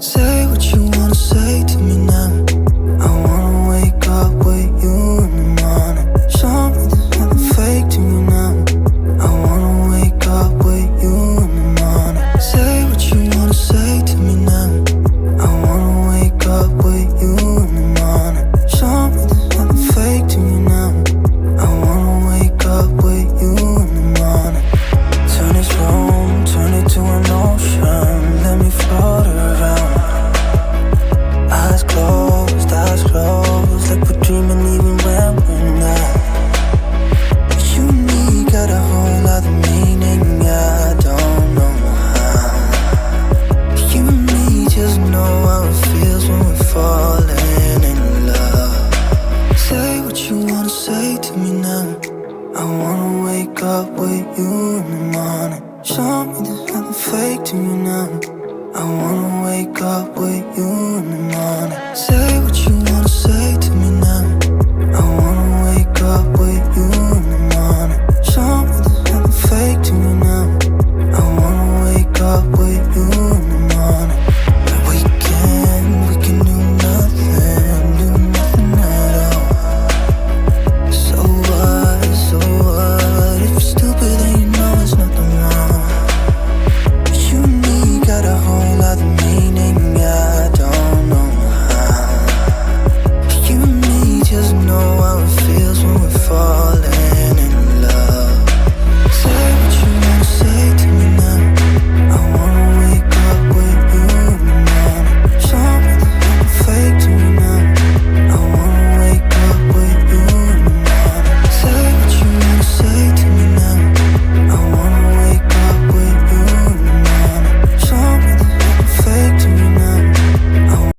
Say what you want say to me now? I wanna wake up with you in the morning. Show me there's nothing fake to me now. I wanna wake up with you in the morning. Say what you